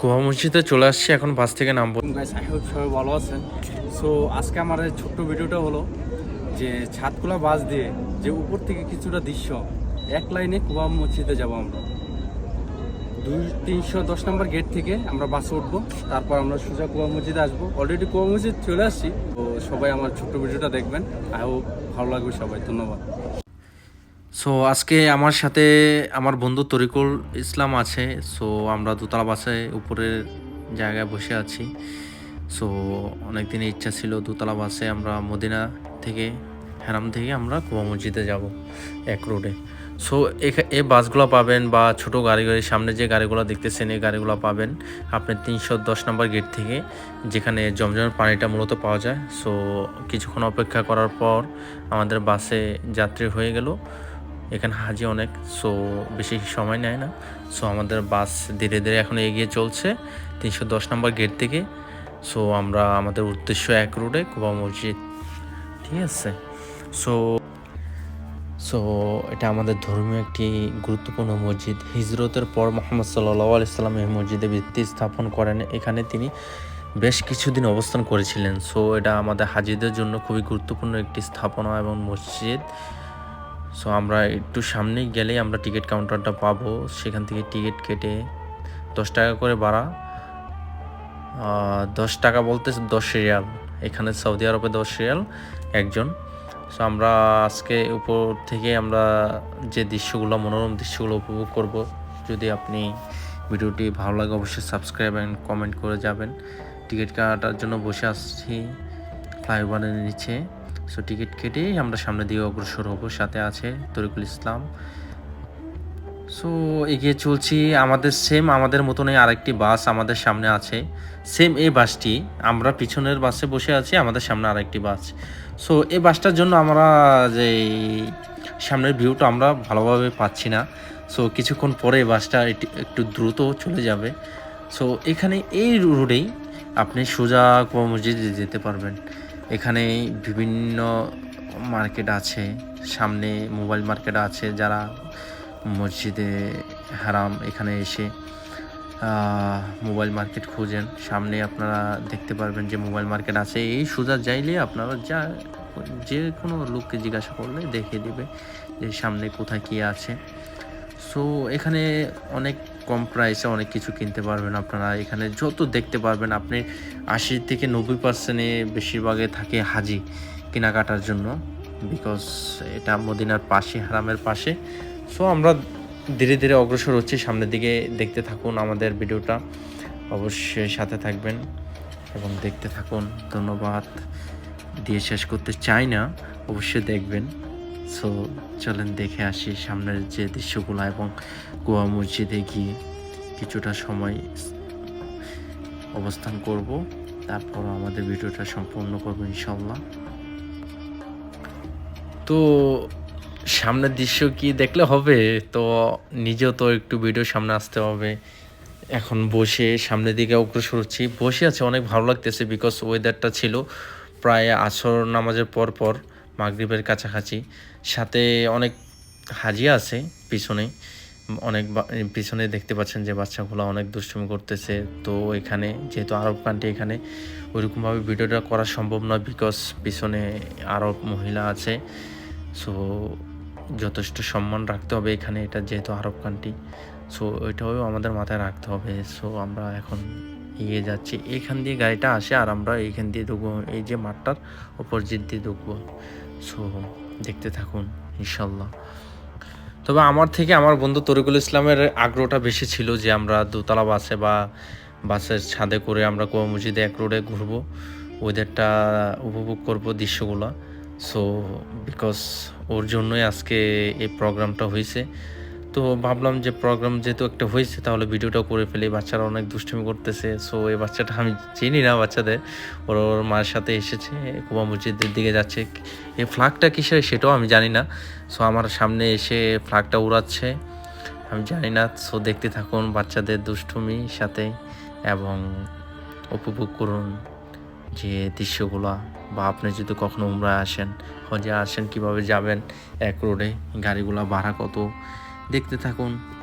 গোয়া মসজিদে চলে আসছি, এখন বাস থেকে নামবো। গাইস সবাই ভালো আছেন। সো আজকে আমার এই ছোট্ট ভিডিওটা হলো যে ছাদকুলা বাস দিয়ে যে উপর থেকে কিছুটা দৃশ্য, এক লাইনে কুয়া মসজিদে যাব আমরা। দুই, তিনশো দশ নম্বর গেট থেকে আমরা বাসে উঠবো, তারপর আমরা সোজা কুয়া মসজিদে আসব। অলরেডি কুয়া মসজিদ চলে আসছি। তো সবাই আমার ছোট্ট ভিডিওটা দেখবেন। আই হোপ ভালো লাগবে সবাই, ধন্যবাদ। সো আজকে আমার সাথে আমার বন্ধু তরিকুল ইসলাম আছে। সো আমরা দোতলা বাসে উপরের জায়গায় বসে আছি। সো অনেক দিনের ইচ্ছা ছিল দোতলা বাসে আমরা মদিনা থেকে হ্যারাম থেকে আমরা কুয়া মসজিদে যাব এক রোডে সো এই বাসগুলো পাবেন বা ছোট গাড়ি গাড়ির সামনে যে গাড়িগুলো দেখতেছেন, এই গাড়িগুলো পাবেন আপনি তিনশো দশ নম্বর গেট থেকে, যেখানে জমজমের পানিটা মূলত পাওয়া যায়। সো কিছুক্ষণ অপেক্ষা করার পর আমাদের বাসে যাত্রী হয়ে গেল। এখানে হাজি অনেক সো বেশি সময় নেয় না। সো আমাদের বাস ধীরে ধীরে এখন এগিয়ে চলছে, তিনশো দশ নম্বর গেট থেকে। সো আমরা, আমাদের উদ্দেশ্য এক রোডে কুবা মসজিদ। ঠিক আছে? সো সো এটা আমাদের ধর্মীয় একটি গুরুত্বপূর্ণ মসজিদ। হিজরতের পর মোহাম্মদ সাল্লাহ আলাইসাল্লাম এই মসজিদে ভিত্তি স্থাপন করেন। এখানে তিনি বেশ কিছুদিন অবস্থান করেছিলেন। সো এটা আমাদের হাজিদের জন্য খুবই গুরুত্বপূর্ণ একটি স্থাপনা এবং মসজিদ। সো আমরা একটু সামনে গেলেই আমরা টিকিট কাউন্টারটা পাবো। সেখান থেকে টিকিট কেটে দশ টাকা করে আহ, দশ টাকা বলতে দশ রিয়াল। এখানে সৌদি আরবে দশ রিয়াল একজন। সো আমরা আজকে উপর থেকে আমরা যে দৃশ্যগুলো মনোরম দৃশ্যগুলো উপভোগ করব যদি আপনি ভিডিওটি ভালো লাগে অবশ্যই সাবস্ক্রাইব অ্যান্ড কমেন্ট করে যাবেন। টিকিট কাটার জন্য বসে আসছি ফ্লাইওভারের নিচে। সো টিকিট কেটেই আমরা সামনে দিয়ে অগ্রসর হব। সাথে আছে তরিকুল ইসলাম। সো এগিয়ে চলছি। আমাদের সেম আমাদের মতনই আরেকটি বাস আমাদের সামনে আছে। সেম এই বাসটি আমরা পিছনের বাসে বসে আছি, আমাদের সামনে আরেকটি বাস সো এই বাসটার জন্য আমরা যে সামনের ভিউটা আমরা ভালোভাবে পাচ্ছি না। সো কিছুক্ষণ পরে বাসটা একটু দ্রুত চলে যাবে। সো এখানে এই রোডেই আপনি সোজা কুয়া মসজিদে যেতে পারবেন। এখানে বিভিন্ন মার্কেট আছে, সামনে মোবাইল মার্কেট আছে যারা মসজিদে হারাম এখানে এসে মোবাইল মার্কেট খুঁজেন। সামনে আপনারা দেখতে পারবেন যে মোবাইল মার্কেট আছে। এই সোজা যাইলে আপনারা যা, যে কোনো লোককে জিজ্ঞাসা করলে দেখিয়ে দিবে যে সামনে কোথায় কী আছে। সো এখানে অনেক কম প্রাইসে অনেক কিছু কিনতে পারবেন আপনারা। এখানে যত দেখতে পারবেন, আপনি আশি থেকে নব্বই পার্সেন্টে বেশিরভাগে থাকে হাজি কেনাকাটার জন্য। বিকজ এটা মদিনার পাশে, হারামের পাশে। সো আমরা ধীরে ধীরে অগ্রসর হচ্ছি। সামনের দিকে দেখতে থাকুন আমাদের ভিডিওটা। অবশ্যই সাথে থাকবেন এবং দেখতে থাকুন। ধন্যবাদ। দিয়ে শেষ করতে চাই না। অবশ্যই দেখবেন। সো চলেন দেখে আসি সামনের যে দৃশ্যগুলো এবং গোয়া মসজিদে গিয়ে কিছুটা সময় অবস্থান করব। তারপর আমাদের ভিডিওটা সম্পূর্ণ করব ইনশাল্লাহ তো, সামনের দৃশ্য কি দেখলে হবে? তো, নিজেও তো একটু ভিডিও সামনে আসতে হবে। এখন বসে সামনের দিকে অগ্রসর হচ্ছি। বসে আছে, অনেক ভালো লাগতেছে বিকজ ওয়েদারটা ছিল। প্রায় আসর নামাজের পর পর। মাগরিবের কাছাকাছি। সাথে অনেক হাজি আছে পিছনে। অনেক পিছনে দেখতে পাচ্ছেন যে বাচ্চাগুলো অনেক দুষ্টুমি করতেছে। তো এখানে, যেহেতু আরব কান্ট্রি এখানে, ওইরকমভাবে ভিডিওটা করা সম্ভব নয় বিকজ পিছনে আরব মহিলা আছে। সো যথেষ্ট সম্মান রাখতে হবে এখানে, এটা যেহেতু আরব কান্ট্রি সো ওইটাও আমাদের মাথায় রাখতে হবে। সো আমরা এখন এগিয়ে যাচ্ছি। এখান দিয়ে গাড়িটা আসে আর আমরা এইখান দিয়ে ঢুকবো, এই যে মাঠটার অপোজিট দিয়ে ঢুকবো। সো, দেখতে থাকুন ইনশাল্লাহ তবে আমার থেকে আমার বন্ধু তরিকুল ইসলামের আগ্রহটা বেশি ছিল যে আমরা দোতলা বাসে বা বাসের ছাদে করে আমরা কোয়া মসজিদে এক রোডে ঘুরবো ওয়েদারটা উপভোগ করব দৃশ্যগুলো। সো বিকজ ওর জন্যই আজকে এই প্রোগ্রামটা হয়েছে। তো ভাবলাম যে প্রোগ্রাম যেহেতু একটা হয়েছে, তাহলে ভিডিওটা করে ফেলি। বাচ্চারা অনেক দুষ্টুমি করতেছে। সো এই বাচ্চাটা আমি চিনি না বাচ্চাদের। ওর ওর মায়ের সাথে এসেছে, কুবা মসজিদের দিকে যাচ্ছে। এই ফ্ল্যাগটা কিসের সেটাও আমি জানি না। সো আমার সামনে এসে ফ্ল্যাগটা উড়াচ্ছে। আমি জানি না। সো দেখতে থাকুন বাচ্চাদের দুষ্টুমি সাথে এবং উপভোগ করুন যে দৃশ্যগুলো। বা আপনি যদি কখনো উমরায় আসেন, হজে আসেন, কীভাবে যাবেন, এক রোডে গাড়িগুলো ভাড়া কত? দেখতে থাকুন।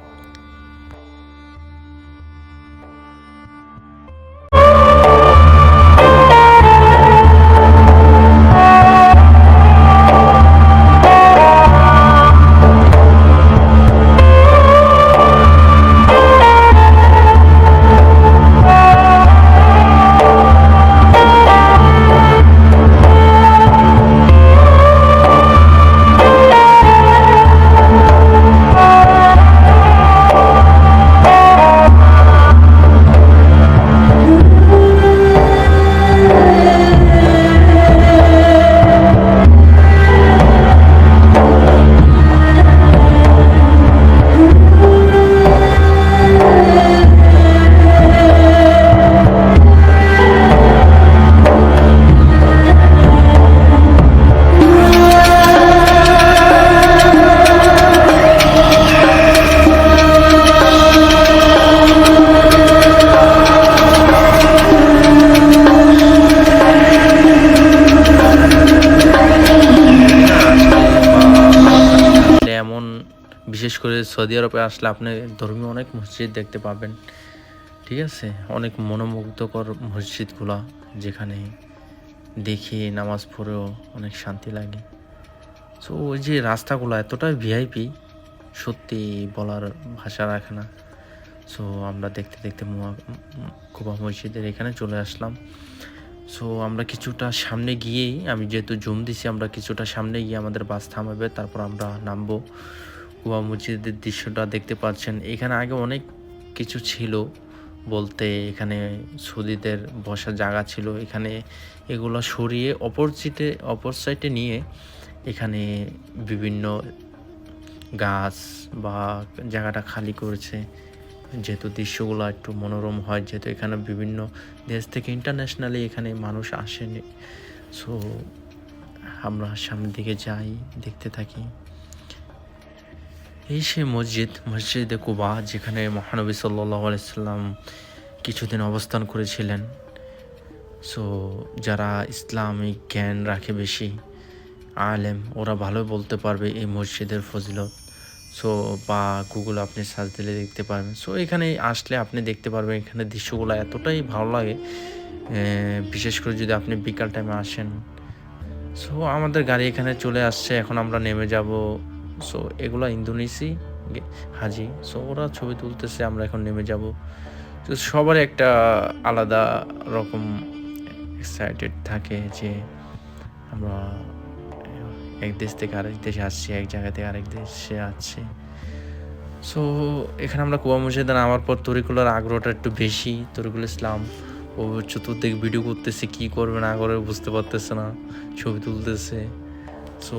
করে সৌদি আরবে আসলে আপনি ধর্মীয় অনেক মসজিদ দেখতে পাবেন। ঠিক আছে? অনেক মনোমুগ্ধকর মসজিদগুলো যেখানে দেখি নামাজ পড়েও অনেক শান্তি লাগে। সো ওই যে রাস্তাগুলো এতটাই ভিআইপি সত্যি বলার ভাষা রাখে না। সো আমরা দেখতে দেখতে কুবা মসজিদের এখানে চলে আসলাম। সো আমরা কিছুটা সামনে গিয়েই, আমি যেহেতু জুম দিছি, আমরা কিছুটা সামনে গিয়ে আমাদের বাস থামাবে, তারপর আমরা নামবো। কুবা মসজিদের দৃশ্যটা দেখতে পাচ্ছেন। এখানে আগে অনেক কিছু ছিল বলতে এখানে সৌদিদের বসার জায়গা ছিল। এখানে এগুলো সরিয়ে অপোজিটে অপর সাইডে নিয়ে এখানে বিভিন্ন গাছ বা জায়গাটা খালি করেছে। যেহেতু দৃশ্যগুলো একটু মনোরম হয়, যেহেতু এখানে বিভিন্ন দেশ থেকে ইন্টারন্যাশনালি এখানে মানুষ আসেনি। সো আমরা সামনের দিকে যাই, দেখতে থাকি। এই সে মসজিদ, মসজিদে কুবা, যেখানে মহানবী সাল্লাহ আলাইসাল্লাম কিছুদিন অবস্থান করেছিলেন। সো যারা ইসলামিক জ্ঞান রাখে বেশি, আলেম, ওরা ভালো বলতে পারবে এই মসজিদের ফজিলত। সো বা গুগল আপনি সার্চ দিলে দেখতে পারবেন। সো এখানে আসলে আপনি দেখতে পারবেন এখানে দৃশ্যগুলো এতটাই ভালো লাগে বিশেষ করে যদি আপনি বিকাল টাইমে আসেন। সো আমাদের গাড়ি এখানে চলে আসছে, এখন আমরা নেমে যাব সো এগুলো ইন্দোনেশি হাজি। সো ওরা ছবি তুলতেছে, আমরা এখন নেমে যাব। তো সবার একটা আলাদা রকম এক্সাইটেড থাকে যে আমরা এক দেশ থেকে আরেক দেশে আসছি, এক জায়গা থেকে আরেক দেশে আসছি। সো এখানে আমরা কুয়া মসজিদে নামার পর তরিকুলার আগ্রহটা একটু বেশি। তরিকুল ইসলাম ও চতুর্দিকে ভিডিও করতেছে, কি করবে না করে বুঝতে পারতেছে না, ছবি তুলতেছে। সো